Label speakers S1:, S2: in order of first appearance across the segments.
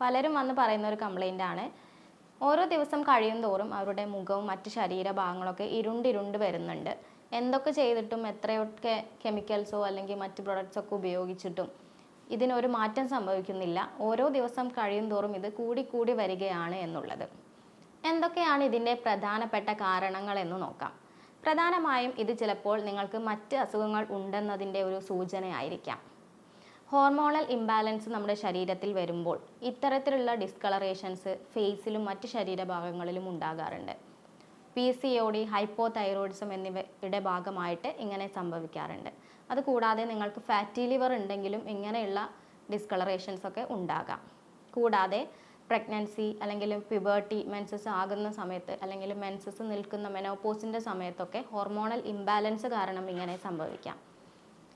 S1: പലരും വന്ന് പറയുന്ന ഒരു കംപ്ലൈന്റ് ആണ്. ഓരോ ദിവസം കഴിയും തോറും അവരുടെ മുഖവും മറ്റ് ശരീരഭാഗങ്ങളൊക്കെ ഇരുണ്ടിരുണ്ട് വരുന്നുണ്ട്. എന്തൊക്കെ ചെയ്തിട്ടും എത്രയൊക്കെ കെമിക്കൽസോ അല്ലെങ്കിൽ മറ്റ് പ്രൊഡക്ട്സൊക്കെ ഉപയോഗിച്ചിട്ടും ഇതിനൊരു മാറ്റം സംഭവിക്കുന്നില്ല. ഓരോ ദിവസം കഴിയും തോറും ഇത് കൂടിക്കൂടി കൂടി വരികയാണ് എന്നുള്ളത്. എന്തൊക്കെയാണ് ഇതിന്റെ പ്രധാനപ്പെട്ട കാരണങ്ങൾ എന്ന് നോക്കാം. പ്രധാനമായും ഇത് ചിലപ്പോൾ നിങ്ങൾക്ക് മറ്റ് അസുഖങ്ങൾ ഉണ്ടെന്നതിന്റെ ഒരു സൂചനയായിരിക്കാം. ഹോർമോണൽ ഇംബാലൻസ് നമ്മുടെ ശരീരത്തിൽ വരുമ്പോൾ ഇത്തരത്തിലുള്ള ഡിസ്കളറേഷൻസ് ഫേസിലും മറ്റ് ശരീരഭാഗങ്ങളിലും ഉണ്ടാകാറുണ്ട്. P C O D hypothyroidism എന്നിവയുടെ ഭാഗമായിട്ട് ഇങ്ങനെ സംഭവിക്കാറുണ്ട്. അതുകൂടാതെ നിങ്ങൾക്ക് ഫാറ്റി ലിവർ ഉണ്ടെങ്കിലും ഇങ്ങനെയുള്ള ഡിസ്കളറേഷൻസ് ഒക്കെ ഉണ്ടാകാം. കൂടാതെ പ്രഗ്നൻസി അല്ലെങ്കിൽ പ്യുബേർട്ടി മെൻസസ് ആകുന്ന സമയത്ത് അല്ലെങ്കിൽ മെൻസസ് നിൽക്കുന്ന മെനോപോസിന്റെ സമയത്തൊക്കെ ഹോർമോണൽ ഇംബാലൻസ് കാരണം ഇങ്ങനെ സംഭവിക്കാം.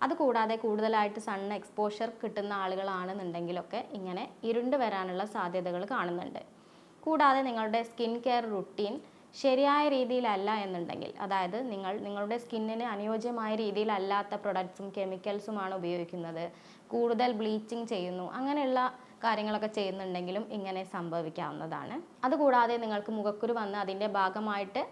S1: അതുകൂടാതെ കൂടുതലായിട്ട് സൺ എക്സ്പോഷർ കിട്ടുന്ന ആളുകളാണെന്നുണ്ടെങ്കിലൊക്കെ ഇങ്ങനെ ഇരുണ്ട് വരാനുള്ള സാധ്യതകൾ കാണുന്നുണ്ട്. കൂടാതെ നിങ്ങളുടെ സ്കിൻ കെയർ റുട്ടീൻ ശരിയായ രീതിയിലല്ല എന്നുണ്ടെങ്കിൽ അതായത് നിങ്ങൾ നിങ്ങളുടെ സ്കിന്നിന് അനുയോജ്യമായ രീതിയിലല്ലാത്ത പ്രൊഡക്ട്സും കെമിക്കൽസുമാണ് ഉപയോഗിക്കുന്നത് കൂടുതൽ ബ്ലീച്ചിങ് ചെയ്യുന്നു അങ്ങനെയുള്ള കാര്യങ്ങളൊക്കെ ചെയ്യുന്നുണ്ടെങ്കിലും ഇങ്ങനെ സംഭവിക്കാവുന്നതാണ്. അതുകൂടാതെ നിങ്ങൾക്ക് മുഖക്കുരു വന്ന് അതിന്റെ ഭാഗമായിട്ട്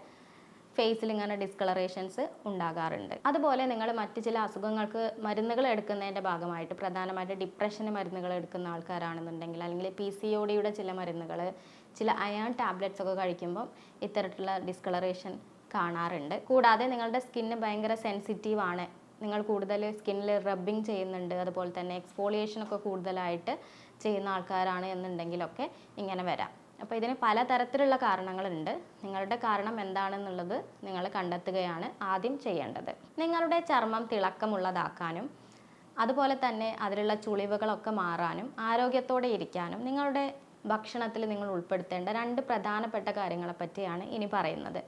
S1: ഫേസിൽ ഇങ്ങനെ ഡിസ്കളറേഷൻസ് ഉണ്ടാകാറുണ്ട്. അതുപോലെ നിങ്ങൾ മറ്റ് ചില അസുഖങ്ങൾക്ക് മരുന്നുകൾ എടുക്കുന്നതിന്റെ ഭാഗമായിട്ട് പ്രധാനമായിട്ട് ഡിപ്രഷന് മരുന്നുകൾ എടുക്കുന്ന ആൾക്കാരാണെന്നുണ്ടെങ്കിൽ അല്ലെങ്കിൽ പി സി ഒ ഡിയുടെ ചില മരുന്നുകൾ ചില അയൺ ടാബ്ലറ്റ്സ് ഒക്കെ കഴിക്കുമ്പം ഇത്തരത്തിലുള്ള ഡിസ്കളറേഷൻ കാണാറുണ്ട്. കൂടാതെ നിങ്ങളുടെ സ്കിന്ന് ഭയങ്കര സെൻസിറ്റീവ് ആണ്. നിങ്ങൾ കൂടുതൽ സ്കിന്നിൽ റബ്ബിങ് ചെയ്യുന്നുണ്ട്. അതുപോലെ തന്നെ എക്സ്ഫോളിയേഷൻ ഒക്കെ കൂടുതലായിട്ട് ചെയ്യുന്ന ആൾക്കാരാണ് എന്നുണ്ടെങ്കിലൊക്കെ ഇങ്ങനെ വരാം. അപ്പോൾ ഇതിന് പലതരത്തിലുള്ള കാരണങ്ങളുണ്ട്. നിങ്ങളുടെ കാരണം എന്താണെന്നുള്ളത് നിങ്ങൾ കണ്ടെത്തുകയാണ് ആദ്യം ചെയ്യേണ്ടത്. നിങ്ങളുടെ ചർമ്മം തിളക്കമുള്ളതാക്കാനും അതുപോലെ തന്നെ അതിലുള്ള ചുളിവുകളൊക്കെ മാറാനും ആരോഗ്യത്തോടെ ഇരിക്കാനും നിങ്ങളുടെ ഭക്ഷണത്തിൽ നിങ്ങൾ ഉൾപ്പെടുത്തേണ്ട രണ്ട് പ്രധാനപ്പെട്ട കാര്യങ്ങളെ പറ്റിയാണ് ഇനി പറയുന്നത്.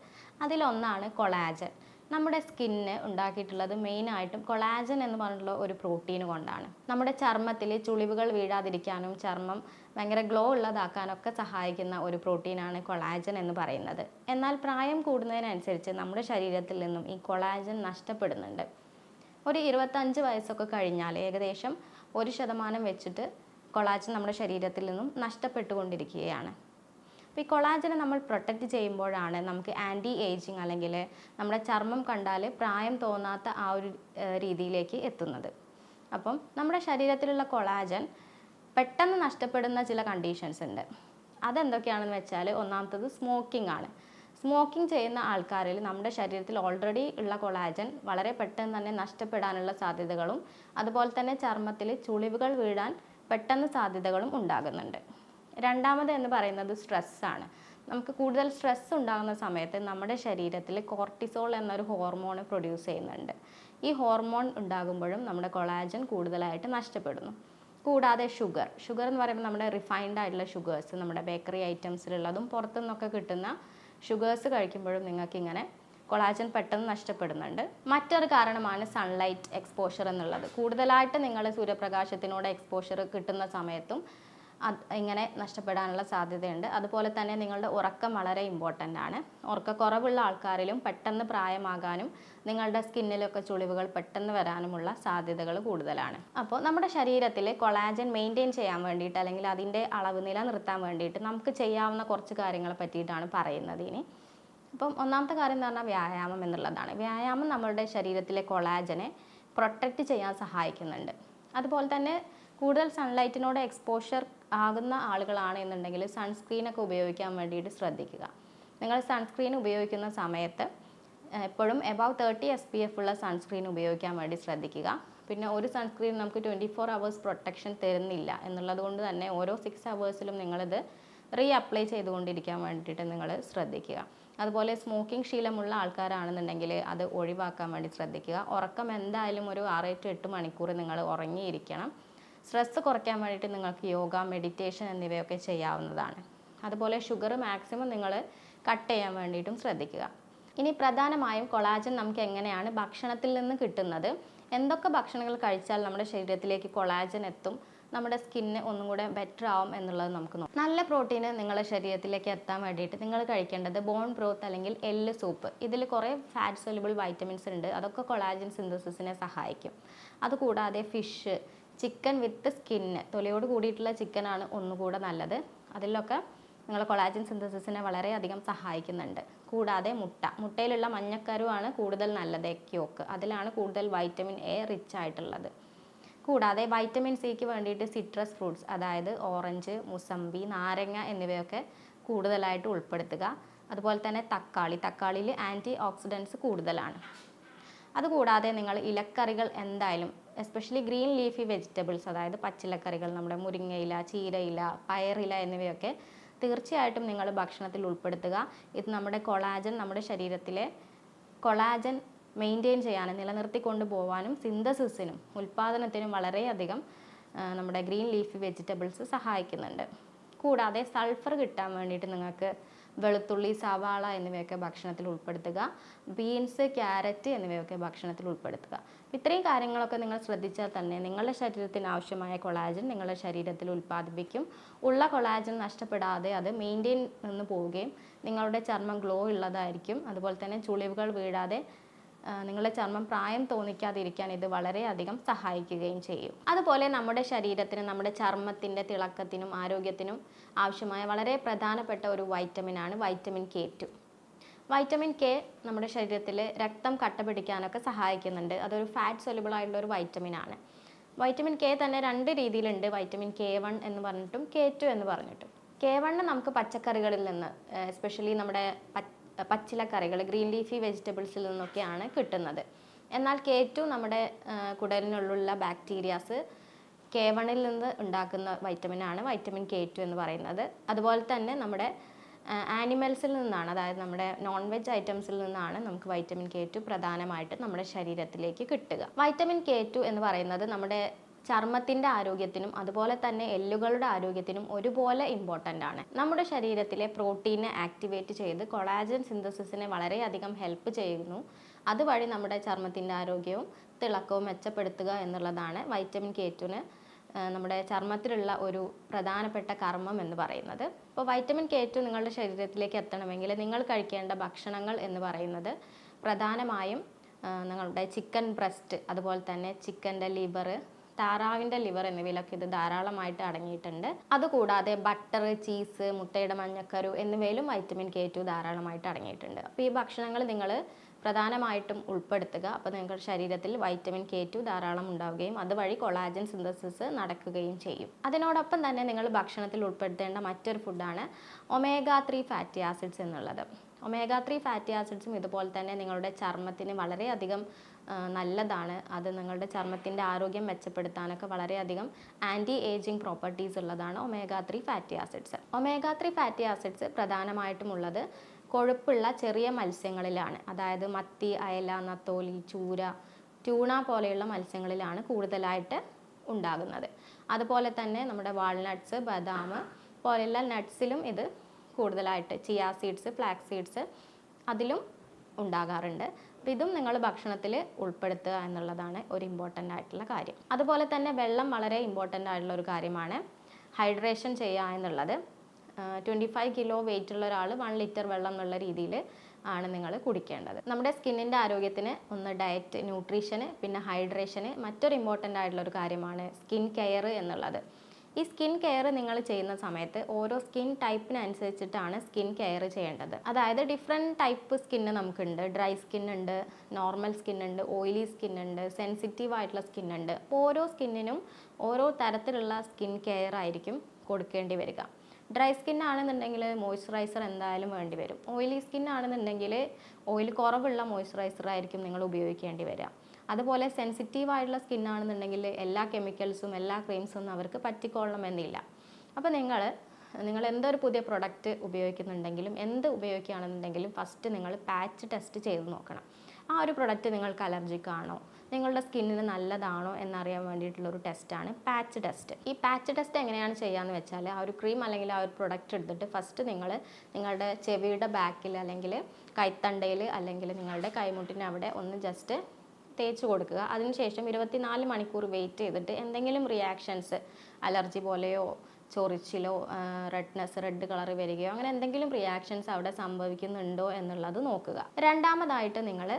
S1: അതിലൊന്നാണ് കൊളാജൻ. നമ്മുടെ സ്കിന്ന് ഉണ്ടാക്കിയിട്ടുള്ളത് മെയിനായിട്ടും കൊളാജൻ എന്ന് പറഞ്ഞിട്ടുള്ള ഒരു പ്രോട്ടീൻ കൊണ്ടാണ്. നമ്മുടെ ചർമ്മത്തിൽ ചുളിവുകൾ വീഴാതിരിക്കാനും ചർമ്മം ഭയങ്കര ഗ്ലോ ഉള്ളതാക്കാനൊക്കെ സഹായിക്കുന്ന ഒരു പ്രോട്ടീനാണ് കൊളാജൻ എന്ന് പറയുന്നത്. എന്നാൽ പ്രായം കൂടുന്നതിനനുസരിച്ച് നമ്മുടെ ശരീരത്തിൽ നിന്നും ഈ കൊളാജൻ നഷ്ടപ്പെടുന്നുണ്ട്. ഒരു ഇരുപത്തഞ്ച് വയസ്സൊക്കെ കഴിഞ്ഞാൽ ഏകദേശം ഒരു ശതമാനം വെച്ചിട്ട് കൊളാജൻ നമ്മുടെ ശരീരത്തിൽ നിന്നും നഷ്ടപ്പെട്ടുകൊണ്ടിരിക്കുകയാണ്. അപ്പോൾ ഈ കൊളാജനെ നമ്മൾ പ്രൊട്ടക്റ്റ് ചെയ്യുമ്പോഴാണ് നമുക്ക് ആന്റി ഏജിങ് അല്ലെങ്കിൽ നമ്മുടെ ചർമ്മം കണ്ടാൽ പ്രായം തോന്നാത്ത ആ ഒരു രീതിയിലേക്ക് എത്തുന്നത്. അപ്പം നമ്മുടെ ശരീരത്തിലുള്ള കൊളാജൻ പെട്ടെന്ന് നഷ്ടപ്പെടുന്ന ചില കണ്ടീഷൻസ് ഉണ്ട്. അതെന്തൊക്കെയാണെന്ന് വെച്ചാൽ ഒന്നാമത്തത് സ്മോക്കിംഗ് ആണ്. സ്മോക്കിംഗ് ചെയ്യുന്ന ആൾക്കാരിൽ നമ്മുടെ ശരീരത്തിൽ ഓൾറെഡി ഉള്ള കൊളാജൻ വളരെ പെട്ടെന്ന് തന്നെ നഷ്ടപ്പെടാനുള്ള സാധ്യതകളും അതുപോലെ തന്നെ ചർമ്മത്തിൽ ചുളിവുകൾ വീഴാൻ പെട്ടെന്ന് സാധ്യതകളും ഉണ്ടാകുന്നുണ്ട്. രണ്ടാമത് എന്ന് പറയുന്നത് സ്ട്രെസ്സാണ് നമുക്ക് കൂടുതൽ സ്ട്രെസ് ഉണ്ടാകുന്ന സമയത്ത് നമ്മുടെ ശരീരത്തിൽ കോർട്ടിസോൾ എന്നൊരു ഹോർമോൺ പ്രൊഡ്യൂസ് ചെയ്യുന്നുണ്ട്. ഈ ഹോർമോൺ ഉണ്ടാകുമ്പോഴും നമ്മുടെ കൊളാജൻ കൂടുതലായിട്ട് നഷ്ടപ്പെടുന്നു. കൂടാതെ ഷുഗർ ഷുഗർ എന്ന് പറയുമ്പോൾ നമ്മുടെ റിഫൈൻഡ് ആയിട്ടുള്ള ഷുഗേഴ്സ് നമ്മുടെ ബേക്കറി ഐറ്റംസിലുള്ളതും പുറത്തുനിന്നൊക്കെ കിട്ടുന്ന ഷുഗേഴ്സ് കഴിക്കുമ്പോഴും നിങ്ങൾക്കിങ്ങനെ കൊളാജൻ പെട്ടെന്ന് നഷ്ടപ്പെടുന്നുണ്ട്. മറ്റൊരു കാരണമാണ് സൺലൈറ്റ് എക്സ്പോഷർ എന്നുള്ളത്. കൂടുതലായിട്ട് നിങ്ങൾ സൂര്യപ്രകാശത്തിനോട് എക്സ്പോഷർ കിട്ടുന്ന സമയത്തും ഇങ്ങനെ നഷ്ടപ്പെടാനുള്ള സാധ്യതയുണ്ട്. അതുപോലെ തന്നെ നിങ്ങളുടെ ഉറക്കം വളരെ ഇമ്പോർട്ടന്റ് ആണ്. ഉറക്കക്കുറവുള്ള ആൾക്കാരിലും പെട്ടെന്ന് പ്രായമാകാനും നിങ്ങളുടെ സ്കിന്നിലൊക്കെ ചുളിവുകൾ പെട്ടെന്ന് വരാനുമുള്ള സാധ്യതകൾ കൂടുതലാണ്. അപ്പോൾ നമ്മുടെ ശരീരത്തിൽ കൊളാജൻ മെയിന്റെയിൻ ചെയ്യാൻ വേണ്ടിയിട്ട് അല്ലെങ്കിൽ അതിന്റെ അളവ് നിലനിർത്താൻ വേണ്ടിയിട്ട് നമുക്ക് ചെയ്യാവുന്ന കുറച്ച് കാര്യങ്ങളെ പറ്റിയിട്ടാണ് പറയുന്നത് ഇനി. അപ്പം ഒന്നാമത്തെ കാര്യം എന്ന് പറഞ്ഞാൽ വ്യായാമം എന്നുള്ളതാണ്. വ്യായാമം നമ്മുടെ ശരീരത്തിലെ കൊളാജനെ പ്രൊട്ടക്റ്റ് ചെയ്യാൻ സഹായിക്കുന്നുണ്ട്. അതുപോലെ തന്നെ കൂടുതൽ സൺലൈറ്റിനോട് എക്സ്പോഷർ ആകുന്ന ആളുകളാണ് എന്നുണ്ടെങ്കിൽ സൺസ്ക്രീനൊക്കെ ഉപയോഗിക്കാൻ വേണ്ടിയിട്ട് ശ്രദ്ധിക്കുക. നിങ്ങൾ സൺസ്ക്രീൻ ഉപയോഗിക്കുന്ന സമയത്ത് എപ്പോഴും above thirty S P F ഉള്ള സൺസ്ക്രീൻ ഉപയോഗിക്കാൻ വേണ്ടി ശ്രദ്ധിക്കുക. പിന്നെ ഒരു സൺസ്ക്രീൻ നമുക്ക് ട്വന്റി ഫോർ അവേഴ്സ് പ്രൊട്ടക്ഷൻ തരുന്നില്ല എന്നുള്ളത് കൊണ്ട് തന്നെ ഓരോ സിക്സ് അവേഴ്സിലും നിങ്ങളിത് റീ അപ്ലൈ ചെയ്തുകൊണ്ടിരിക്കാൻ വേണ്ടിയിട്ട് നിങ്ങൾ ശ്രദ്ധിക്കുക. അതുപോലെ സ്മോക്കിംഗ് ശീലമുള്ള ആൾക്കാരാണെന്നുണ്ടെങ്കിൽ അത് ഒഴിവാക്കാൻ വേണ്ടി ശ്രദ്ധിക്കുക. ഉറക്കം എന്തായാലും ഒരു ആറ് ടു എട്ട് മണിക്കൂർ നിങ്ങൾ ഉറങ്ങിയിരിക്കണം. സ്ട്രെസ്സ് കുറയ്ക്കാൻ വേണ്ടിയിട്ട് നിങ്ങൾക്ക് യോഗ മെഡിറ്റേഷൻ എന്നിവയൊക്കെ ചെയ്യാവുന്നതാണ്. അതുപോലെ ഷുഗർ മാക്സിമം നിങ്ങൾ കട്ട് ചെയ്യാൻ വേണ്ടിയിട്ടും ശ്രദ്ധിക്കുക. ഇനി പ്രധാനമായും കൊളാജൻ നമുക്ക് എങ്ങനെയാണ് ഭക്ഷണത്തിൽ നിന്ന് കിട്ടുന്നത്? എന്തൊക്കെ ഭക്ഷണങ്ങൾ കഴിച്ചാൽ നമ്മുടെ ശരീരത്തിലേക്ക് കൊളാജൻ എത്തും? നമ്മുടെ സ്കിന്ന് ഒന്നും കൂടെ ബെറ്റർ ആവും എന്നുള്ളത് നമുക്ക് നോക്കാം. നല്ല പ്രോട്ടീന് നിങ്ങളുടെ ശരീരത്തിലേക്ക് എത്താൻ വേണ്ടിയിട്ട് നിങ്ങൾ കഴിക്കേണ്ടത് ബോൺ ബ്രോത്ത് അല്ലെങ്കിൽ എല്ല് സൂപ്പ് ഇതിൽ കുറേ ഫാറ്റ് സൊലബിൾ വൈറ്റമിൻസ് ഉണ്ട്. അതൊക്കെ കൊളാജൻ സിന്തസിസിനെ സഹായിക്കും. അതുകൂടാതെ ഫിഷ് ചിക്കൻ വിത്ത് സ്കിന്ന് തൊലിയോട് കൂടിയിട്ടുള്ള ചിക്കനാണ് ഒന്നുകൂടെ നല്ലത്. അതിലൊക്കെ നിങ്ങൾ കൊളാജിൻ സിന്തസിസിനെ വളരെയധികം സഹായിക്കുന്നുണ്ട്. കൂടാതെ മുട്ട. മുട്ടയിലുള്ള മഞ്ഞക്കരുവാണ് കൂടുതൽ നല്ലത് എക്യോക്ക് അതിലാണ് കൂടുതൽ വൈറ്റമിൻ എ റിച്ച് ആയിട്ടുള്ളത്. കൂടാതെ വൈറ്റമിൻ സിക്ക് വേണ്ടിയിട്ട് സിട്രസ് ഫ്രൂട്ട്സ് അതായത് ഓറഞ്ച് മുസമ്പി നാരങ്ങ എന്നിവയൊക്കെ കൂടുതലായിട്ട് ഉൾപ്പെടുത്തുക. അതുപോലെ തന്നെ തക്കാളി. തക്കാളിയിൽ ആന്റി ഓക്സിഡൻസ് കൂടുതലാണ്. അതുകൂടാതെ നിങ്ങൾ ഇലക്കറികൾ എന്തായാലും എസ്പെഷ്യലി ഗ്രീൻ ലീഫി വെജിറ്റബിൾസ് അതായത് പച്ചിലക്കറികൾ നമ്മുടെ മുരിങ്ങയില ചീരയില പയറില എന്നിവയൊക്കെ തീർച്ചയായിട്ടും നിങ്ങൾ ഭക്ഷണത്തിൽ ഉൾപ്പെടുത്തുക. ഇത് നമ്മുടെ കൊളാജൻ നമ്മുടെ ശരീരത്തിലെ കൊളാജൻ മെയിന്റെയിൻ ചെയ്യാനും നിലനിർത്തിക്കൊണ്ട് പോകാനും സിന്തസിസിനും ഉൽപ്പാദനത്തിനും വളരെയധികം നമ്മുടെ ഗ്രീൻ ലീഫി വെജിറ്റബിൾസ് സഹായിക്കുന്നുണ്ട്. കൂടാതെ സൾഫർ കിട്ടാൻ വേണ്ടിയിട്ട് നിങ്ങൾക്ക് വെളുത്തുള്ളി സവാള എന്നിവയൊക്കെ ഭക്ഷണത്തിൽ ഉൾപ്പെടുത്തുക. ബീൻസ് ക്യാരറ്റ് എന്നിവയൊക്കെ ഭക്ഷണത്തിൽ ഉൾപ്പെടുത്തുക. ഇത്രയും കാര്യങ്ങളൊക്കെ നിങ്ങൾ ശ്രദ്ധിച്ചാൽ തന്നെ നിങ്ങളുടെ ശരീരത്തിന് ആവശ്യമായ കൊളാജൻ നിങ്ങളുടെ ശരീരത്തിൽ ഉൽപ്പാദിപ്പിക്കും. ഉള്ള കൊളാജൻ നഷ്ടപ്പെടാതെ അത് മെയിന്റെയിൻ നിന്ന് പോവുകയും നിങ്ങളുടെ ചർമ്മം ഗ്ലോ ഉള്ളതായിരിക്കും. അതുപോലെ തന്നെ ചുളിവുകൾ വീഴാതെ നിങ്ങളുടെ ചർമ്മം പ്രായം തോന്നിക്കാതിരിക്കാൻ ഇത് വളരെയധികം സഹായിക്കുകയും ചെയ്യും. അതുപോലെ നമ്മുടെ ശരീരത്തിന് നമ്മുടെ ചർമ്മത്തിന്റെ തിളക്കത്തിനും ആരോഗ്യത്തിനും ആവശ്യമായ വളരെ പ്രധാനപ്പെട്ട ഒരു വൈറ്റമിനാണ് vitamin K two vitamin K നമ്മുടെ ശരീരത്തിൽ രക്തം കട്ട പിടിക്കാനൊക്കെ സഹായിക്കുന്നുണ്ട്. അതൊരു ഫാറ്റ് സൊലുബിൾ ആയിട്ടുള്ള ഒരു വൈറ്റമിനാണ് വൈറ്റമിൻ കെ തന്നെ രണ്ട് രീതിയിലുണ്ട്. വൈറ്റമിൻ കെ വൺ എന്ന് പറഞ്ഞിട്ടും കെ ടു എന്ന് പറഞ്ഞിട്ടും. കെ വണ്ണ് നമുക്ക് പച്ചക്കറികളിൽ നിന്ന് എസ്പെഷ്യലി നമ്മുടെ പച്ചിലക്കറികൾ ഗ്രീൻ ലീഫി വെജിറ്റബിൾസിൽ നിന്നൊക്കെയാണ് കിട്ടുന്നത്. എന്നാൽ കെ ടു നമ്മുടെ കുടലിനുള്ളിലുള്ള ബാക്ടീരിയാസ് കെ വണ്ണിൽ നിന്ന് ഉണ്ടാക്കുന്ന വൈറ്റമിനാണ് വൈറ്റമിൻ കെ ടു എന്ന് പറയുന്നത്. അതുപോലെ തന്നെ നമ്മുടെ ആനിമൽസിൽ നിന്നാണ് അതായത് നമ്മുടെ നോൺ വെജ് ഐറ്റംസിൽ നിന്നാണ് നമുക്ക് വൈറ്റമിൻ കെ ടു പ്രധാനമായിട്ട് നമ്മുടെ ശരീരത്തിലേക്ക് കിട്ടുക. വൈറ്റമിൻ കെ ടു എന്ന് പറയുന്നത് നമ്മുടെ ചർമ്മത്തിന്റെ ആരോഗ്യത്തിനും അതുപോലെ തന്നെ എല്ലുകളുടെ ആരോഗ്യത്തിനും ഒരുപോലെ ഇമ്പോർട്ടന്റ് ആണ്. നമ്മുടെ ശരീരത്തിലെ പ്രോട്ടീനെ ആക്ടിവേറ്റ് ചെയ്ത് കൊളാജൻ സിന്തസിസിനെ വളരെയധികം ഹെൽപ്പ് ചെയ്യുന്നു. അതുവഴി നമ്മുടെ ചർമ്മത്തിന്റെ ആരോഗ്യവും തിളക്കവും മെച്ചപ്പെടുത്തുക എന്നുള്ളതാണ് വൈറ്റമിൻ കെ ടുന് നമ്മുടെ ചർമ്മത്തിലുള്ള ഒരു പ്രധാനപ്പെട്ട കർമ്മം എന്ന് പറയുന്നത്. അപ്പോൾ വൈറ്റമിൻ കെ ടു നിങ്ങളുടെ ശരീരത്തിലേക്ക് എത്തണമെങ്കിൽ നിങ്ങൾ കഴിക്കേണ്ട ഭക്ഷണങ്ങൾ എന്ന് പറയുന്നത് പ്രധാനമായും നിങ്ങളുടെ ചിക്കൻ ബ്രസ്റ്റ് അതുപോലെ തന്നെ ചിക്കന്റെ ലിവർ താറാവിന്റെ ലിവർ എന്നിവയിലൊക്കെ ഇത് ധാരാളമായിട്ട് അടങ്ങിയിട്ടുണ്ട്. അതുകൂടാതെ ബട്ടർ ചീസ് മുട്ടയുടെ മഞ്ഞക്കരു എന്നിവയിലും വൈറ്റമിൻ കെ ടു ധാരാളമായിട്ട് അടങ്ങിയിട്ടുണ്ട്. അപ്പോൾ ഈ ഭക്ഷണങ്ങൾ നിങ്ങൾ പ്രധാനമായിട്ടും ഉൾപ്പെടുത്തുക. അപ്പോൾ നിങ്ങളുടെ ശരീരത്തിൽ വൈറ്റമിൻ കെ ടു ധാരാളം ഉണ്ടാവുകയും അതുവഴി കൊളാജൻ സിന്തസിസ് നടക്കുകയും ചെയ്യും. അതിനോടൊപ്പം തന്നെ നിങ്ങൾ ഭക്ഷണത്തിൽ ഉൾപ്പെടുത്തേണ്ട മറ്റൊരു ഫുഡാണ് ഒമേഗ ത്രീ ഫാറ്റി ആസിഡ്സ് എന്നുള്ളത്. ഒമേഗ ത്രീ ഫാറ്റി ആസിഡ്സും ഇതുപോലെ തന്നെ നിങ്ങളുടെ ചർമ്മത്തിന് വളരെയധികം നല്ലതാണ്. അത് നിങ്ങളുടെ ചർമ്മത്തിന്റെ ആരോഗ്യം മെച്ചപ്പെടുത്താനൊക്കെ വളരെയധികം ആന്റി ഏജിങ് പ്രോപ്പർട്ടീസ് ഉള്ളതാണ് omega three fatty acids omega three fatty acids പ്രധാനമായിട്ടും ഉള്ളത് കൊഴുപ്പുള്ള ചെറിയ മത്സ്യങ്ങളിലാണ്. അതായത് മത്തി അയല നത്തോലി ചൂര ട്യൂണ പോലെയുള്ള മത്സ്യങ്ങളിലാണ് കൂടുതലായിട്ട് ഉണ്ടാകുന്നത്. അതുപോലെ തന്നെ നമ്മുടെ വാൾനട്ട്സ് ബദാം പോലെയുള്ള നട്ട്സിലും ഇത് കൂടുതലായിട്ട്. ചിയാ സീഡ്സ് ഫ്ലാക്സ് സീഡ്സ് അതിലും ഉണ്ടാകാറുണ്ട്. അപ്പോൾ ഇതും നിങ്ങൾ ഭക്ഷണത്തിൽ ഉൾപ്പെടുത്തുക എന്നുള്ളതാണ് ഒരു ഇമ്പോർട്ടന്റ് ആയിട്ടുള്ള കാര്യം. അതുപോലെ തന്നെ വെള്ളം വളരെ ഇമ്പോർട്ടന്റ് ആയിട്ടുള്ള ഒരു കാര്യമാണ്. ഹൈഡ്രേഷൻ ചെയ്യുക എന്നുള്ളത്. ട്വന്റി ഫൈവ് കിലോ വെയിറ്റ് ഉള്ള ഒരാൾ വൺ ലിറ്റർ വെള്ളം എന്നുള്ള രീതിയിൽ ആണ് നിങ്ങൾ കുടിക്കേണ്ടത്. നമ്മുടെ സ്കിന്നിന്റെ ആരോഗ്യത്തിന് ഒന്ന് ഡയറ്റ് ന്യൂട്രീഷന് പിന്നെ ഹൈഡ്രേഷന് മറ്റൊരു ഇമ്പോർട്ടന്റ് ആയിട്ടുള്ള ഒരു കാര്യമാണ് സ്കിൻ കെയർ എന്നുള്ളത്. ഈ സ്കിൻ കെയർ നിങ്ങൾ ചെയ്യുന്ന സമയത്ത് ഓരോ സ്കിൻ ടൈപ്പിനനുസരിച്ചിട്ടാണ് സ്കിൻ കെയർ ചെയ്യേണ്ടത്. അതായത് ഡിഫറെന്റ് ടൈപ്പ് സ്കിന്ന് നമുക്കുണ്ട്. ഡ്രൈ സ്കിൻ ഉണ്ട് നോർമൽ സ്കിൻ ഉണ്ട് ഓയിലി സ്കിൻ ഉണ്ട് സെൻസിറ്റീവ് ആയിട്ടുള്ള സ്കിൻ ഉണ്ട്. ഓരോ സ്കിന്നിനും ഓരോ തരത്തിലുള്ള സ്കിൻ കെയർ ആയിരിക്കും കൊടുക്കേണ്ടി വരിക. ഡ്രൈ സ്കിൻ ആണെന്നുണ്ടെങ്കിൽ മോയ്സ്ചറൈസർ എന്തായാലും വേണ്ടി വരും. ഓയിലി സ്കിൻ ആണെന്നുണ്ടെങ്കിൽ ഓയിൽ കുറവുള്ള മോയ്സ്ചറൈസർ ആയിരിക്കും നിങ്ങൾ ഉപയോഗിക്കേണ്ടി വരിക. അതുപോലെ സെൻസിറ്റീവ് ആയിട്ടുള്ള സ്കിൻ ആണെന്നുണ്ടെങ്കിൽ എല്ലാ കെമിക്കൽസും എല്ലാ ക്രീംസും ഒന്നും അവർക്ക് പറ്റിക്കൊള്ളണമെന്നില്ല അപ്പോൾ നിങ്ങൾ നിങ്ങൾ എന്തൊരു പുതിയ പ്രൊഡക്റ്റ് ഉപയോഗിക്കുന്നുണ്ടെങ്കിലും എന്ത് ഉപയോഗിക്കുകയാണെന്നുണ്ടെങ്കിലും ഫസ്റ്റ് നിങ്ങൾ പാച്ച് ടെസ്റ്റ് ചെയ്ത് നോക്കണം. ആ ഒരു പ്രൊഡക്റ്റ് നിങ്ങൾക്ക് അലർജിക്ക് ആണോ? നിങ്ങളുടെ സ്കിന്നിന് നല്ലതാണോ എന്നറിയാൻ വേണ്ടിയിട്ടുള്ള ഒരു ടെസ്റ്റാണ് പാച്ച് ടെസ്റ്റ് ഈ പാച്ച് ടെസ്റ്റ് എങ്ങനെയാണ് ചെയ്യാന്ന് വെച്ചാൽ ആ ഒരു ക്രീം അല്ലെങ്കിൽ ആ ഒരു പ്രൊഡക്റ്റ് എടുത്തിട്ട് ഫസ്റ്റ് നിങ്ങൾ നിങ്ങളുടെ ചെവിയുടെ ബാക്കിൽ അല്ലെങ്കിൽ കൈത്തണ്ടയിൽ അല്ലെങ്കിൽ നിങ്ങളുടെ കൈമുട്ടിന്റെ അവിടെ ഒന്ന് ജസ്റ്റ് തേച്ച് കൊടുക്കുക. അതിനുശേഷം ഇരുപത്തിനാല് മണിക്കൂർ വെയിറ്റ് ചെയ്തിട്ട് എന്തെങ്കിലും റിയാക്ഷൻസ് അലർജി പോലെയോ ചൊറിച്ചിലോ റെഡ്നെസ് റെഡ് കളർ വരികയോ അങ്ങനെ എന്തെങ്കിലും റിയാക്ഷൻസ് അവിടെ സംഭവിക്കുന്നുണ്ടോ എന്നുള്ളത് നോക്കുക. രണ്ടാമതായിട്ട് നിങ്ങൾ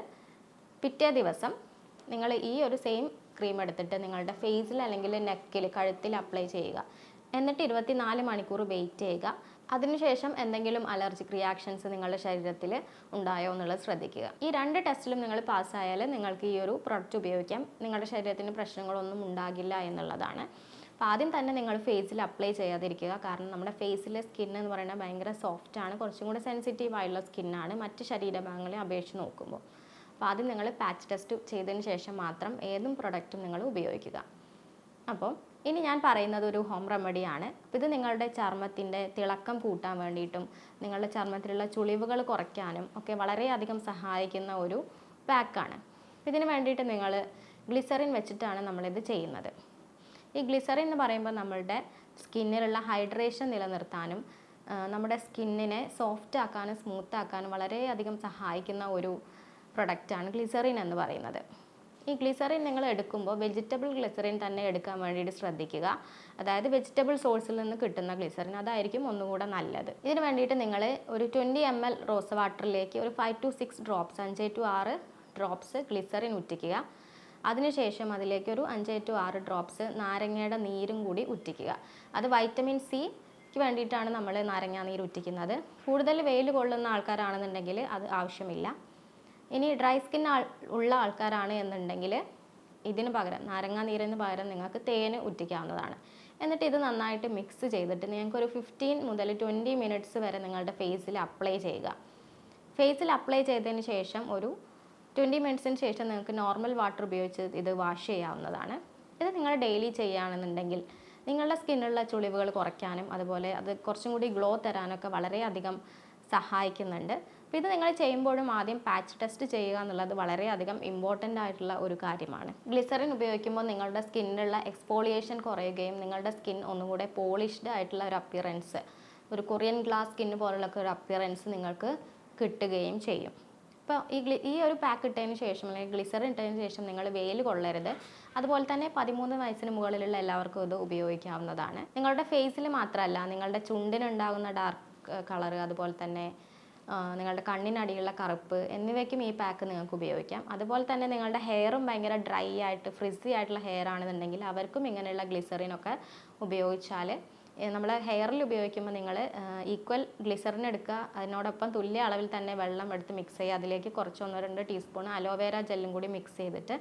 S1: പിറ്റേ ദിവസം നിങ്ങൾ ഈ ഒരു സെയിം ക്രീം എടുത്തിട്ട് നിങ്ങളുടെ ഫേസിൽ അല്ലെങ്കിൽ നെക്കിൽ കഴുത്തിൽ അപ്ലൈ ചെയ്യുക. എന്നിട്ട് ഇരുപത്തിനാല് മണിക്കൂർ വെയിറ്റ് ചെയ്യുക. അതിനുശേഷം എന്തെങ്കിലും അലർജിക് റിയാക്ഷൻസ് നിങ്ങളുടെ ശരീരത്തിൽ ഉണ്ടായോ എന്നുള്ളത് ശ്രദ്ധിക്കുക. ഈ രണ്ട് ടെസ്റ്റിലും നിങ്ങൾ പാസ്സായാൽ നിങ്ങൾക്ക് ഈ ഒരു പ്രൊഡക്റ്റ് ഉപയോഗിക്കാം. നിങ്ങളുടെ ശരീരത്തിന് പ്രശ്നങ്ങളൊന്നും ഉണ്ടാകില്ല എന്നുള്ളതാണ്. അപ്പോൾ ആദ്യം തന്നെ നിങ്ങൾ ഫേസിൽ അപ്ലൈ ചെയ്യാതിരിക്കുക. കാരണം നമ്മുടെ ഫേസിലെ സ്കിൻ എന്ന് പറയുന്നത് ഭയങ്കര സോഫ്റ്റ് ആണ്. കുറച്ചും കൂടി സെൻസിറ്റീവ് ആയിട്ടുള്ള സ്കിന്നാണ് മറ്റ് ശരീരഭാഗങ്ങളെ അപേക്ഷിച്ച് നോക്കുമ്പോൾ. അപ്പോൾ ആദ്യം നിങ്ങൾ പാച്ച് ടെസ്റ്റ് ചെയ്തതിന് ശേഷം മാത്രം ഏതും പ്രൊഡക്റ്റും നിങ്ങൾ ഉപയോഗിക്കുക. അപ്പോൾ ഇനി ഞാൻ പറയുന്നത് ഒരു ഹോം റെമഡിയാണ് അപ്പോൾ ഇത് നിങ്ങളുടെ ചർമ്മത്തിന്റെ തിളക്കം കൂട്ടാൻ വേണ്ടിയിട്ടും നിങ്ങളുടെ ചർമ്മത്തിലുള്ള ചുളിവുകൾ കുറയ്ക്കാനും ഒക്കെ വളരെയധികം സഹായിക്കുന്ന ഒരു പാക്കാണ് ഇതിന് വേണ്ടിയിട്ട് നിങ്ങൾ ഗ്ലിസറിൻ വെച്ചിട്ടാണ് നമ്മളിത് ചെയ്യുന്നത്. ഈ ഗ്ലിസറിൻ എന്ന് പറയുമ്പോൾ നമ്മളുടെ സ്കിന്നിലുള്ള ഹൈഡ്രേഷൻ നിലനിർത്താനും നമ്മുടെ സ്കിന്നിനെ സോഫ്റ്റ് ആക്കാനും സ്മൂത്ത് ആക്കാനും വളരെയധികം സഹായിക്കുന്ന ഒരു പ്രൊഡക്റ്റാണ് ഗ്ലിസറിൻ എന്ന് പറയുന്നത്. ഈ ഗ്ലിസറിൻ നിങ്ങൾ എടുക്കുമ്പോൾ വെജിറ്റബിൾ ഗ്ലിസറിൻ തന്നെ എടുക്കാൻ വേണ്ടിയിട്ട് ശ്രദ്ധിക്കുക. അതായത് വെജിറ്റബിൾ സോഴ്സിൽ നിന്ന് കിട്ടുന്ന ഗ്ലിസറിൻ അതായിരിക്കും ഒന്നുകൂടെ നല്ലത്. ഇതിന് വേണ്ടിയിട്ട് നിങ്ങൾ ഒരു ട്വന്റി എം എൽ റോസ് വാട്ടറിലേക്ക് ഒരു ഫൈവ് ടു സിക്സ് ഡ്രോപ്സ് അഞ്ച് ടു ആറ് ഡ്രോപ്സ് ഗ്ലിസറിൻ ഉറ്റിക്കുക. അതിനുശേഷം അതിലേക്ക് ഒരു അഞ്ച് ടു ആറ് ഡ്രോപ്സ് നാരങ്ങയുടെ നീരും കൂടി ഉറ്റിക്കുക. അത് വൈറ്റമിൻ സി ക്ക് വേണ്ടിയിട്ടാണ് നമ്മൾ നാരങ്ങാ നീര് ഉറ്റിക്കുന്നത്. കൂടുതൽ വെയിൽ കൊള്ളുന്ന ആൾക്കാരാണെന്നുണ്ടെങ്കിൽ അത് ആവശ്യമില്ല. ഇനി ഡ്രൈ സ്കിൻ ഉള്ള ആൾക്കാരാണ് എന്നുണ്ടെങ്കിൽ ഇതിന് പകരം നാരങ്ങാ നീരിന് പകരം നിങ്ങൾക്ക് തേൻ ഉറ്റിക്കാവുന്നതാണ്. എന്നിട്ട് ഇത് നന്നായിട്ട് മിക്സ് ചെയ്തിട്ട് നിങ്ങൾക്ക് ഒരു ഫിഫ്റ്റീൻ മുതൽ ട്വന്റി മിനിറ്റ്സ് വരെ നിങ്ങളുടെ ഫേസിൽ അപ്ലൈ ചെയ്യുക. ഫേസിൽ അപ്ലൈ ചെയ്തതിന് ശേഷം ഒരു ട്വന്റി മിനിറ്റ്സിന് ശേഷം നിങ്ങൾക്ക് നോർമൽ വാട്ടർ ഉപയോഗിച്ച് ഇത് വാഷ് ചെയ്യാവുന്നതാണ്. ഇത് നിങ്ങൾ ഡെയിലി ചെയ്യുകയാണെന്നുണ്ടെങ്കിൽ നിങ്ങളുടെ സ്കിന്നുള്ള ചുളിവുകൾ കുറയ്ക്കാനും അതുപോലെ അത് കുറച്ചും കൂടി ഗ്ലോ തരാനൊക്കെ വളരെയധികം സഹായിക്കുന്നുണ്ട്. അപ്പോൾ ഇത് നിങ്ങൾ ചെയ്യുമ്പോഴും ആദ്യം പാച്ച് ടെസ്റ്റ് ചെയ്യുക എന്നുള്ളത് വളരെയധികം ഇമ്പോർട്ടന്റ് ആയിട്ടുള്ള ഒരു കാര്യമാണ്. ഗ്ലിസറിൻ ഉപയോഗിക്കുമ്പോൾ നിങ്ങളുടെ സ്കിന്നിലുള്ള എക്സ്പോളിയേഷൻ കുറയുകയും നിങ്ങളുടെ സ്കിൻ ഒന്നുകൂടെ പോളിഷ്ഡ് ആയിട്ടുള്ള ഒരു അപ്പിയറൻസ് ഒരു കൊറിയൻ ഗ്ലാസ് സ്കിന്ന് പോലുള്ള ഒരു അപ്പിയറൻസ് നിങ്ങൾക്ക് കിട്ടുകയും ചെയ്യും. അപ്പോൾ ഈ ഗ്ലി ഈ ഒരു പാക്ക് ഇട്ടതിന് ശേഷം അല്ലെങ്കിൽ ഗ്ലിസറിൻ ഇട്ടതിന് ശേഷം നിങ്ങൾ വെയിൽ കൊള്ളരുത്. അതുപോലെ തന്നെ പതിമൂന്ന് വയസ്സിന് മുകളിലുള്ള എല്ലാവർക്കും ഇത് ഉപയോഗിക്കാവുന്നതാണ്. നിങ്ങളുടെ ഫേസിൽ മാത്രമല്ല നിങ്ങളുടെ ചുണ്ടിനുണ്ടാകുന്ന ഡാർക്ക് കളർ അതുപോലെ തന്നെ നിങ്ങളുടെ കണ്ണിനടിയുള്ള കറുപ്പ് എന്നിവയ്ക്കും ഈ പാക്ക് നിങ്ങൾക്ക് ഉപയോഗിക്കാം. അതുപോലെ തന്നെ നിങ്ങളുടെ ഹെയറും ഭയങ്കര ഡ്രൈ ആയിട്ട് ഫ്രിസി ആയിട്ടുള്ള ഹെയർ ആണെന്നുണ്ടെങ്കിൽ അവർക്കും ഇങ്ങനെയുള്ള ഗ്ലിസറിനൊക്കെ ഉപയോഗിച്ചാൽ നമ്മൾ ഹെയറിൽ ഉപയോഗിക്കുമ്പോൾ നിങ്ങൾ ഈക്വൽ ഗ്ലിസറിൻ എടുക്കുക. അതിനോടൊപ്പം തുല്യ അളവിൽ തന്നെ വെള്ളം എടുത്ത് മിക്സ് ചെയ്യുക. അതിലേക്ക് കുറച്ച് ഒന്നോ രണ്ട് ടീസ്പൂൺ അലോവേര ജെല്ലും കൂടി മിക്സ് ചെയ്തിട്ട്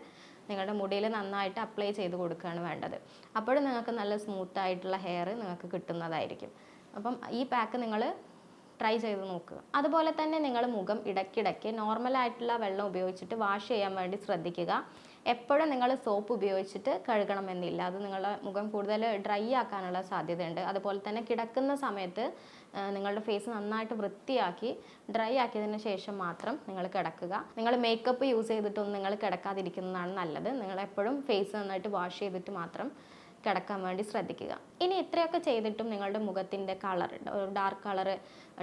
S1: നിങ്ങളുടെ മുടിയിൽ നന്നായിട്ട് അപ്ലൈ ചെയ്ത് കൊടുക്കുകയാണ് വേണ്ടത്. അപ്പോഴും നിങ്ങൾക്ക് നല്ല സ്മൂത്ത് ആയിട്ടുള്ള ഹെയർ നിങ്ങൾക്ക് കിട്ടുന്നതായിരിക്കും. അപ്പം ഈ പാക്ക് നിങ്ങൾ ട്രൈ ചെയ്ത് നോക്കുക അതുപോലെ തന്നെ നിങ്ങൾ മുഖം ഇടയ്ക്കിടയ്ക്ക് നോർമലായിട്ടുള്ള വെള്ളം ഉപയോഗിച്ചിട്ട് വാഷ് ചെയ്യാൻ വേണ്ടി ശ്രദ്ധിക്കുക. എപ്പോഴും നിങ്ങൾ സോപ്പ് ഉപയോഗിച്ചിട്ട് കഴുകണമെന്നില്ല. അത് നിങ്ങളുടെ മുഖം കൂടുതൽ ഡ്രൈ ആക്കാനുള്ള സാധ്യതയുണ്ട്. അതുപോലെ തന്നെ കിടക്കുന്ന സമയത്ത് നിങ്ങളുടെ ഫേസ് നന്നായിട്ട് വൃത്തിയാക്കി ഡ്രൈ ആക്കിയതിന് ശേഷം മാത്രം നിങ്ങൾ കിടക്കുക. നിങ്ങൾ മേക്കപ്പ് യൂസ് ചെയ്തിട്ടൊന്നും നിങ്ങൾ കിടക്കാതിരിക്കുന്നതാണ് നല്ലത്. നിങ്ങൾ എപ്പോഴും ഫേസ് നന്നായിട്ട് വാഷ് ചെയ്തിട്ട് മാത്രം കിടക്കാൻ വേണ്ടി ശ്രദ്ധിക്കുക. ഇനി ഇത്രയൊക്കെ ചെയ്തിട്ടും നിങ്ങളുടെ മുഖത്തിന്റെ കളർ ഡാർക്ക് കളറ്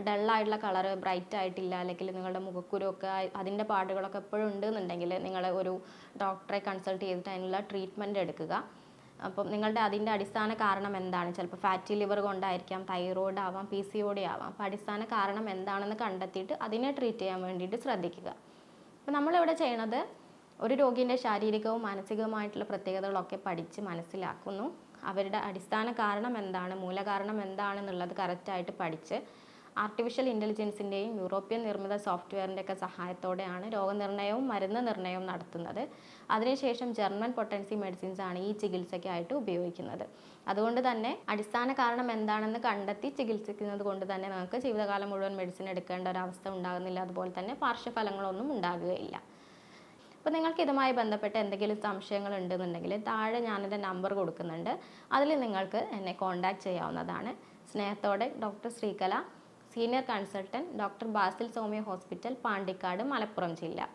S1: ഡള്ളായിട്ടുള്ള കളർ ബ്രൈറ്റ് ആയിട്ടില്ല അല്ലെങ്കിൽ നിങ്ങളുടെ മുഖക്കുരുമൊക്കെ അതിന്റെ പാടുകളൊക്കെ എപ്പോഴും ഉണ്ടെന്നുണ്ടെങ്കിൽ നിങ്ങൾ ഒരു ഡോക്ടറെ കൺസൾട്ട് ചെയ്തിട്ട് അതിനുള്ള ട്രീറ്റ്മെന്റ് എടുക്കുക. അപ്പം നിങ്ങളുടെ അതിന്റെ അടിസ്ഥാന കാരണം എന്താണ്? ചിലപ്പോൾ ഫാറ്റി ലിവർ കൊണ്ടായിരിക്കാം തൈറോയ്ഡ് ആവാം പി സി ഒ ഡി ആവാം. അപ്പോൾ അടിസ്ഥാന കാരണം എന്താണെന്ന് കണ്ടെത്തിയിട്ട് അതിനെ ട്രീറ്റ് ചെയ്യാൻ വേണ്ടിയിട്ട് ശ്രദ്ധിക്കുക. അപ്പോൾ നമ്മളിവിടെ ചെയ്യണത് ഒരു രോഗിന്റെ ശാരീരികവും മാനസികവുമായിട്ടുള്ള പ്രത്യേകതകളൊക്കെ പഠിച്ച് മനസ്സിലാക്കുന്നു. അവരുടെ അടിസ്ഥാന കാരണം എന്താണ് മൂലകാരണം എന്താണെന്നുള്ളത് കറക്റ്റായിട്ട് പഠിച്ച് ആർട്ടിഫിഷ്യൽ ഇന്റലിജൻസിന്റെയും യൂറോപ്യൻ നിർമ്മിത സോഫ്റ്റ്വെയറിന്റെ ഒക്കെ സഹായത്തോടെയാണ് രോഗനിർണയവും മരുന്ന് നിർണയവും നടത്തുന്നത്. അതിനുശേഷം ജർമ്മൻ പൊട്ടൻസി മെഡിസിൻസ് ആണ് ഈ ചികിത്സയ്ക്കായിട്ട് ഉപയോഗിക്കുന്നത്. അതുകൊണ്ട് തന്നെ അടിസ്ഥാന കാരണം എന്താണെന്ന് കണ്ടെത്തി ചികിത്സിക്കുന്നത് കൊണ്ട് തന്നെ നമുക്ക് ജീവിതകാലം മുഴുവൻ മെഡിസിൻ എടുക്കേണ്ട ഒരു അവസ്ഥ ഉണ്ടാകുന്നില്ല. അതുപോലെ തന്നെ പാർശ്വഫലങ്ങളൊന്നും ഉണ്ടാകുകയില്ല. അപ്പോൾ നിങ്ങൾക്ക് ഇതുമായി ബന്ധപ്പെട്ട് എന്തെങ്കിലും സംശയങ്ങൾ ഉണ്ടെന്നുണ്ടെങ്കിൽ താഴെ ഞാനെന്റെ നമ്പർ കൊടുക്കുന്നുണ്ട്. അതിൽ നിങ്ങൾക്ക് എന്നെ കോൺടാക്റ്റ് ചെയ്യാവുന്നതാണ്. സ്നേഹത്തോടെ doctor Sreekala senior consultant doctor Basil Soumya hospital Pandikkad Malappuram ജില്ല.